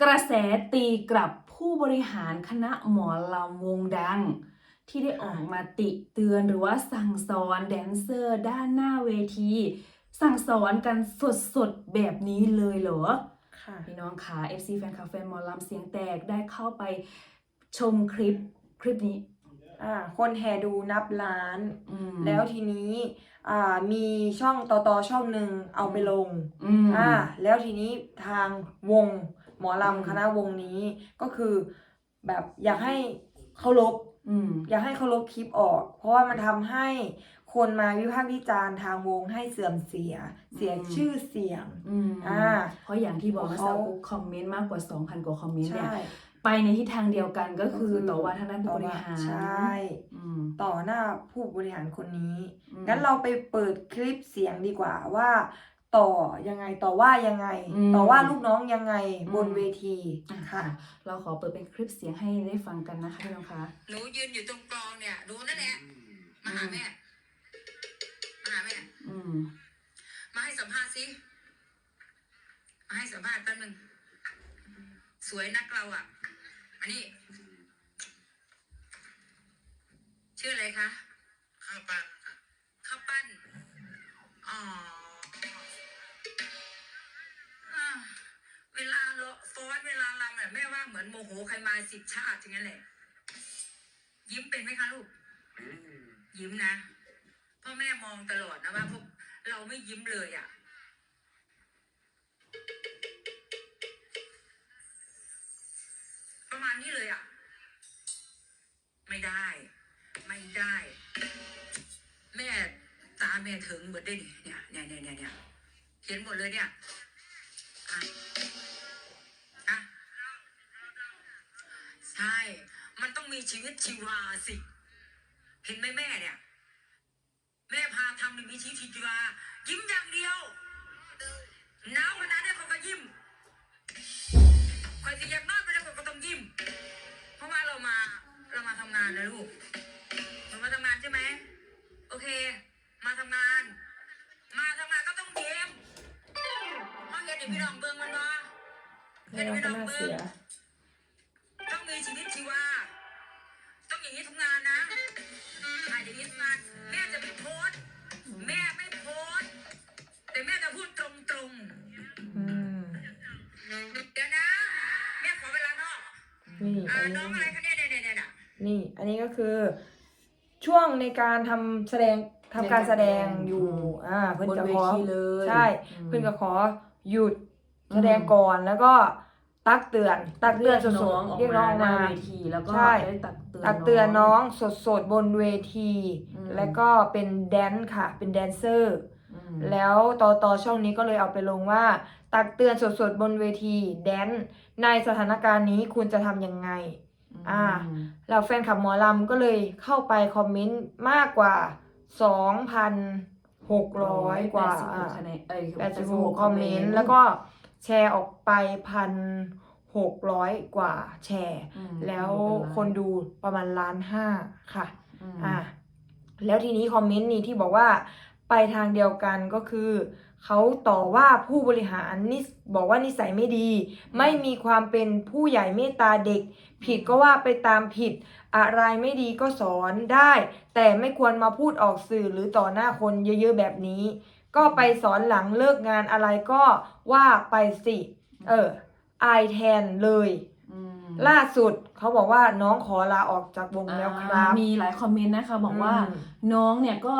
กระแสตีกลับผู้บริหารคณะหมอลำวงดัง ที่ได้ออกมาติเตือนหรือว่าสั่งสอนแดนเซอร์ด้านหน้าเวที สั่งสอนกันสดๆ แบบนี้เลยเหรอค่ะพี่น้องค่ะ FC แฟนคลับแฟนหมอลำเสียงแตกได้เข้าไปชมคลิปคลิปนี้อ่าคนแห่ดูนับล้านอืมแล้วทีนี้อ่ามีช่องต่อต่อช่องหนึ่งเอาไปลงอืมอ่าแล้วทีนี้ทางวง หมออืมลำคณะวงนี้ก็คือแบบอยากให้เคารพอืมอยากให้เคารพคลิปออก เพราะว่ามันทำให้คนมาวิพากษ์วิจารณ์ทางวงให้เสื่อมเสีย เสียอืมชื่อเสียงอืมอ่าเพราะอย่างที่บอกนะเขาสาวกุ๊กคอมเมนต์มากกว่า 2,000 กว่าคอมเมนต์เนี่ยใช่ไปในทิศทางเดียวกันก็คือก็คือต่อว่าทางด้านผู้บริหารใช่อืมต่อหน้าผู้บริหารคนนี้อืมงั้นเราไปเปิดคลิปเสียงดีกว่าว่า ต่อยังไงต่อว่ายังไง อืมต่อว่าลูกน้องยังไงอืมบนเวทีอะค่ะ เราขอเปิดเป็นคลิปเสียงให้ได้ฟังกันนะคะพี่น้องคะ หนูยืนอยู่ตรงกลองเนี่ยดูนั่นแหละมาหาแม่มาหาแม่อืม มาให้สัมภาษณ์สิมาให้สัมภาษณ์แป๊บนึงสวยนักเราอะอันนี้ ชื่ออะไรคะข้าวปั้นข้าวปั้นอ๋อ เวลาเราฟอสเวลาลำเนี่ยแม่ว่าเหมือนโมโหใครมาสิบชาติอย่างนั้นแหละ ยิ้มเป็นไหมคะลูก ยิ้มนะพ่อแม่มองตลอดนะว่าพวกเราไม่ยิ้มเลยอะ่ะประมาณนี้เลยอะ่ะ ไม่ได้ ไม่ได้ แม่ตาแม่ถึงหมดได้ดิเนี่ยเนี่ยเนี่ยเนี่ยเนี่ยเห็นหมดเลยเนี่ยอะ มีชีวิตชีวาสิ เห็นไหมแม่เนี่ย แม่พาทำให้มีชีวิตชีวา ยิ้มอย่างเดียวหนาวขนาดนี้เขาก็ยิ้มคอยสิอยากนอนไปแล้วเขาก็ต้องยิ้ม เพราะว่าเรามาเรามาทำงานนะลูกเรามาทำงานใช่ไหมโอเค มาทำงาน มาทำงานก็ต้องยิ้มมาเห็นในพี่น้องเบิ้งมันวะเห็นในแล้วพี่น้องเบิ้เสีงยต้อง เดี๋ยวนะแม่ขอเวลานอกนี่อ่าอันน้องนี้อะไรคะเนี่ยเนี่ยเนี่ยเนี่ยนี่ อันนี้ก็คือช่วงในการทำแสดงทำการแสดงอยู่อ่าเพื่อนบนจะเวขอ ทีเลยใช่อืมเพื่อนก็ขอหยุดอืมแสดงก่อนแล้วก็ตักเตือน ตักเตือนสน้องดอๆอกเรียกน้มาองหน้ามา เวทีแล้วก็ใช่ ได้ตักเตือน ตักเตือนน้องสดๆบนเวที อืม แล้วก็เป็นแดนซ์ค่ะ เป็นแดนเซอร์ อืมแล้วต่อต่อช่องนี้ก็เลยเอาไปลงว่า ตักเตือนสดๆบนเวทีแดนซ์ในสถานการณ์นี้คุณจะทำยังไง อ่าแล้วแฟนคลับหมอลำก็เลยเข้าไปคอมเมนต์มากกว่า2,600กว่าแปดสิบหอ่าคะแนนเอ้ย86คอมเมนต์แล้วก็แชร์ออกไปพันหกร้อยกว่าแชร์อืมแล้วคนดูประมาณล้านห้าค่ะอืมอะแล้วทีนี้คอมเมนต์นี้ที่บอกว่าไปทางเดียวกันก็คือ เขาต่อว่าผู้บริหารนิสบอกว่านิสัยไม่ดี ไม่มีความเป็นผู้ใหญ่เมตตาเด็ก ผิดก็ว่าไปตามผิด อะไรไม่ดีก็สอนได้ แต่ไม่ควรมาพูดออกสื่อหรือต่อหน้าคนเยอะๆแบบนี้ ก็ไปสอนหลังเลิกงานอะไรก็ว่าไปสิ เอออายแทนเลยอืมล่าสุดเขาบอกว่าน้องขอลาออกจากวงแล้วคอ่ารับมีหลายคอมเมนต์นะคะบอกว่าอืมน้องเนี่ยก็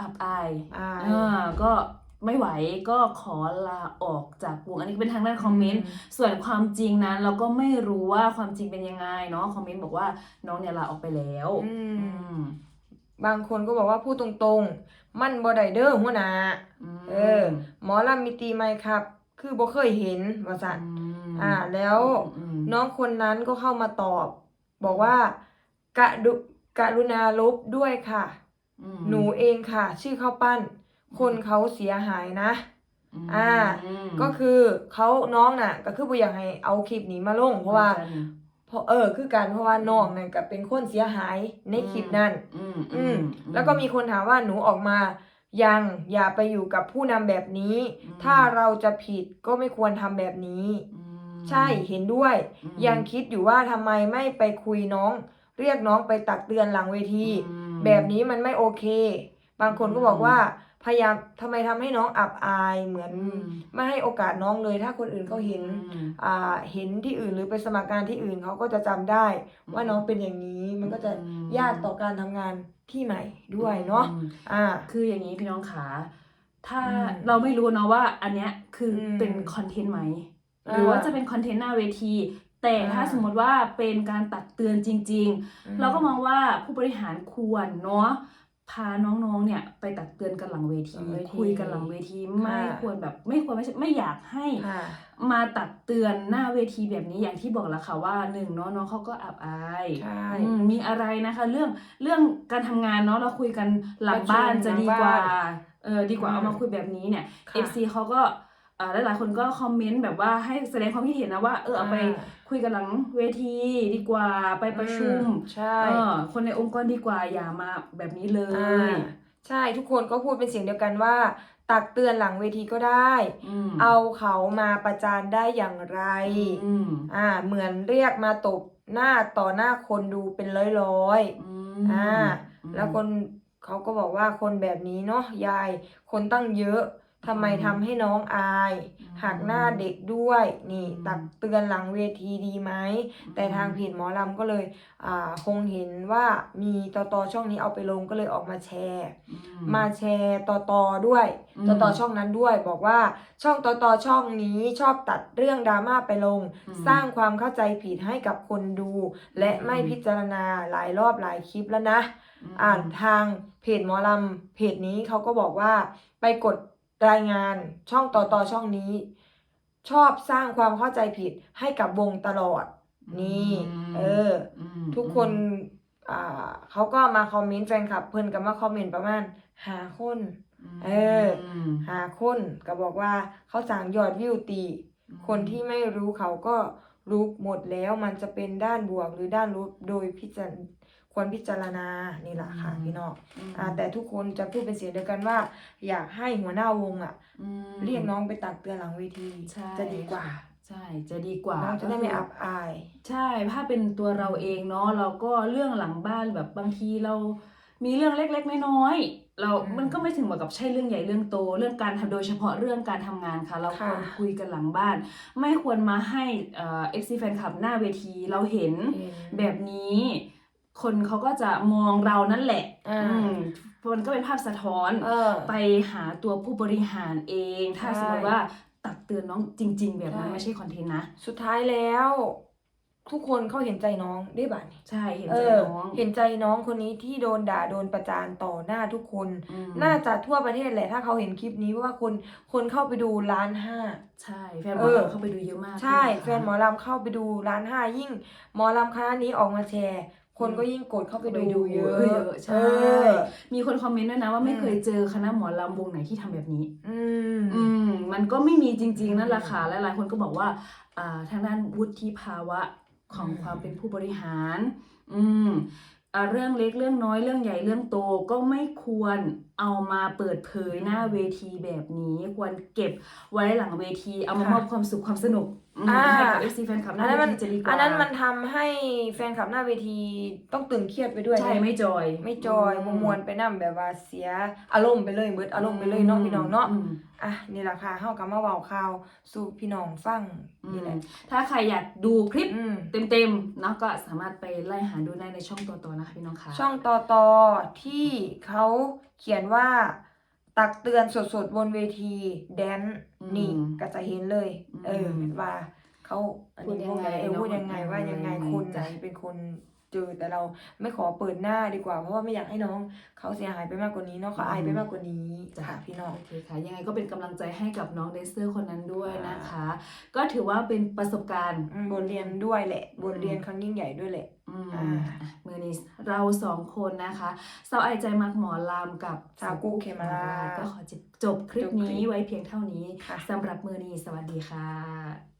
อับอายอายอ่าก็ ไม่ไหวก็ขอลาออกจากวงอันนี้เป็นทางด้านคอมเมนต์ส่วนความจริงนั้น เราก็ไม่รู้ว่าความจริงเป็นยังไงเนาะคอมเมนต์บอกว่าน้องเนี่ยลาออกไปแล้วอืมอืมบางคนก็บอกว่าพูดตรงๆ มันบ่ได้เด้อหัวหน้ามเออ หมอลำมีตีไหมครับ คือบ่เคยเห็นว่าซั่นมอ่า แล้วอืมน้องคนนั้นก็เข้ามาตอบ บอกว่ากะดุกรุณาลบด้วยค่ะมหนูเองค่ะ ชื่อข้าวปั้น คนเขาเสียหายนะมอ่ามก็คือเขาน้องน่ะ ก็คือบ่อยากให้เอาคลิปนี้มาลงเพราะว่าเพราะเออคือการเพราะว่าน้องนั่นก็เป็นคนเสียหายในคลิปนั้น อืมอืมแล้วก็มีคนถามว่าหนูออกมา ยังอย่าไปอยู่กับผู้นำแบบนี้ ถ้าเราจะผิดก็ไม่ควรทำแบบนี้อืมใช่เห็นด้วยอืมยังคิดอยู่ว่าทำไมไม่ไปคุยน้อง เรียกน้องไปตักเตือนหลังเวทีอืมแบบนี้มันไม่โอเค บางคนก็บอกอืมว่า พยายามทำไมทำให้น้องอับอายเหมือนอืมไม่ให้โอกาสน้องเลย ถ้าคนอื่นเขาเห็นอืมอ่าเห็นที่อื่นหรือไปสมัครงานที่อื่นเขาก็จะจำได้ ว่าน้องเป็นอย่างนี้มันก็จะอืมยากต่อการทำงานที่ใหม่ด้วยเนาะอืมอ่า คืออย่างนี้พี่น้องขาถ้าอืมเราไม่รู้เนาะว่า อันเนี้ยคืออมเป็นคอนเทนต์ไหมหอ่ารือว่าจะเป็นคอนเทนต์หน้าเวที แต่อ่า ถ้าสมมติว่าเป็นการตักเตือนจริง ๆ เราก็มองว่าผู้บริหารควรเนาะ พาน้องๆ เนี่ยไปตักเตือนกันหลังเวทีหลังเวทีคุยกันหลังเวทีไม่ค่ะควรแบบไม่ควรไม่ใช่ไม่อยากให้ค่ะมาตักเตือนหน้าเวทีแบบนี้อย่างที่บอกแล้วค่ะว่าหนึ่งเนาะน้องเขาก็อับอายใช่อืมมีอะไรนะคะ เรื่องเรื่องการทำงานเนาะเราคุยกันหลังบ้านประชุมจะดีหลังกว่าบ้านเออดีกว่าอืมเอามาคุยแบบนี้เนี่ย ค่ะ FC เขาก็ เอ่อหลายๆคนก็คอมเมนต์แบบว่าให้แสดงความคิดเห็นนะว่าเออเอาไปอ่าคุยกันหลังเวทีดีกว่าไปประชุมอืใช่เออคนในองค์กรดีกว่าอย่ามาแบบนี้เลอ่ายใช่ทุกคนก็พูดเป็นเสียงเดียวกันว่า ตักเตือนหลังเวทีก็ได้มเอาเขามาประจานได้อย่างไรอืมอ่าเหมือนเรียกมาตบหน้าต่อหน้าคนดูเป็นร้อยๆอืมอ่าอืมแล้วคนเขาก็บอกว่าคนแบบนี้เนาะยายคนตั้งเยอะ ทำไมอืมทำให้น้องอายอืมหักหน้าเด็กด้วย นี่อืมตักเตือนหลังเวทีดีไหม แต่ทางเพจหมอลำก็เลยอ่าคงเห็นว่ามีต่อต่อช่องนี้เอาไปลงก็เลยออกมาแชร์อืมาแชร์ต่อต่อด้วยอืมต่อต่อช่องนั้นด้วย บอกว่าช่องต่อต่อช่องนี้ชอบตัดเรื่องดราม่าไปลงอืมสร้างความเข้าใจผิดให้กับคนดู และไม่อืมพิจารณาหลายรอบหลายคลิปแล้วนะมอ่านทางเพจหมอลำเพจนี้เขาก็บอกว่าไปกด รายงานช่องต่อต่อช่องนี้ ชอบสร้างความเข้าใจผิดให้กับวงตลอด นี่มเออมทุกคนอ่าเขาก็มาคอมเมนต์แฟนคลับเพิ่นก็มาคอมเมนต์ประมาณหาคนมเออมหาคนก็บอกว่าเขาสั่งยอดวิวตี คนที่ไม่รู้เขาก็ รู้หมดแล้วมันจะเป็นด้านบวกหรือด้านลบโดยพิจารควรพิจารณานี่แหละค่ะพี่น้องมอ่า แต่ทุกคนจะพูดเป็นเสียงเดียวกันว่า อยากให้หัวหน้าวงอะอืมเรียกน้องไปตักเตือนหลังเวทีใช่จะดีกว่า ใช่จะดีกว่าน้องจะได้ไม่อับอาย ใช่ถ้าเป็นตัวเราเองเนาะเราก็เรื่องหลังบ้านแบบบางทีเรา มีเรื่องเล็ก ๆ น้อยๆเราอืมมันก็ไม่ถึงกับใช่เรื่องใหญ่เรื่องโต เรื่องการทำโดยเฉพาะเรื่องการทำงานค่ะ เราควรค่ะคุยกันหลังบ้าน ไม่ควรมาให้เอ่อฟซีแฟนคลับหน้าเวทีเราเห็นแบบนี้ คนเขาก็จะมองเรานั่นแหละอ่าอืมมันก็เป็นภาพสะท้อนเออไปหาตัวผู้บริหารเอง ถ้าใช่สมมติว่าตักเตือนน้องจริง ๆ แบบนั้นใช่ไม่ใช่คอนเทนต์นะ สุดท้ายแล้ว ทุกคนเขาเห็นใจน้องได้บัดนี้ใช่เห็นเอใจอน้อง เห็นใจน้องคนนี้ที่โดนด่าโดนประจานต่อหน้าทุกคนอืมน่าจะทั่วประเทศแหละถ้าเขาเห็นคลิปนี้เพราะว่าคนคนเข้าไปดูล้านห้าใช่แฟนหมเอออลำเข้าไปดูเยอะมากใช่ด้วยะคะแฟนหมอลำเข้าไปดูล้านห้ายิ่งหมอลำคณะนี้ออกมาแชร์คนก็ยิ่งกดเข้าไปดูไปดูเยอะเยอะใช่เออมีคนคอมเมนต์ด้วยนะว่าไม่อืมเคยเจอคณะหมอลำวงไหนที่ทำแบบนี้ อืมอืมมันก็ไม่มีจริง ๆ นั่นแหละอืมค่ะและหลายคนก็บอกว่า อ่าทางด้านวุฒิภาวะ ของความเป็นผู้บริหาร อืมเรื่องเล็กเรื่องน้อยเรื่องใหญ่เรื่องโตก็ไม่ควรเอามาเปิดเผยหน้าเวทีแบบนี้ ควรเก็บไว้หลังเวที เอามามอบความสุขความสนุก อืมอ่าให้กับ FC แฟนคลับหอันน้านั้นเวมันทีจะดีกว่าอันนั้นมันทำให้แฟนคลับหน้าเวทีต้องตึงเครียดไปด้วย ใช่นะไม่จอยไม่จอยมมวนไปนั่แบบว่าเสียอารมณ์ไปเลยเบิดอารมณ์ไปเลยเนาะพี่น้องเนาะอืมอะนี่แหละค่ะเฮากับมาเว้าข่าวสู่พี่น้องฟังนี่แหละถ้าใครอยากดูคลิปอืมเต็มๆเนาะก็สามารถไปไล่หาดูได้ในช่องตัวๆนะคะพี่น้องค่ะช่องต่อตอที่เขาเขียนว่า ตักเตือนสดๆบนเวที แดนซ์อืมนี่ก็จะเห็นเลยอืมเออว่าเขาอันนี้พูดยังไงเออเนอะพูดยังไงว่ายังไงอืมคนไหนเป็นคน เจอแต่เราไม่ขอเปิดหน้าดีกว่า เพราะว่าไม่อยากให้น้องเขาเสียหายไปมากกว่านี้เนาะเขาอายไปมากกว่านี้จ้ะค่ะพี่น้องโอเคค่ะยังไงก็เป็นกำลังใจให้กับน้องเดนเซอร์คนนั้นด้วยนะคะ ก็ถือว่าเป็นประสบการณ์อืมบทเรียนด้วยแหละอืมบทเรียนครั้งยิ่งใหญ่ด้วยแหละอืมอ่าอะมือนี้เราสองคนนะคะสาวไอใจมักหมอลำกับสาวกู้เขมราชก็ขอจบคลิปจบคลินี้ปไว้เพียงเท่านี้ค่ะสำหรับมือนี้สวัสดีค่ะ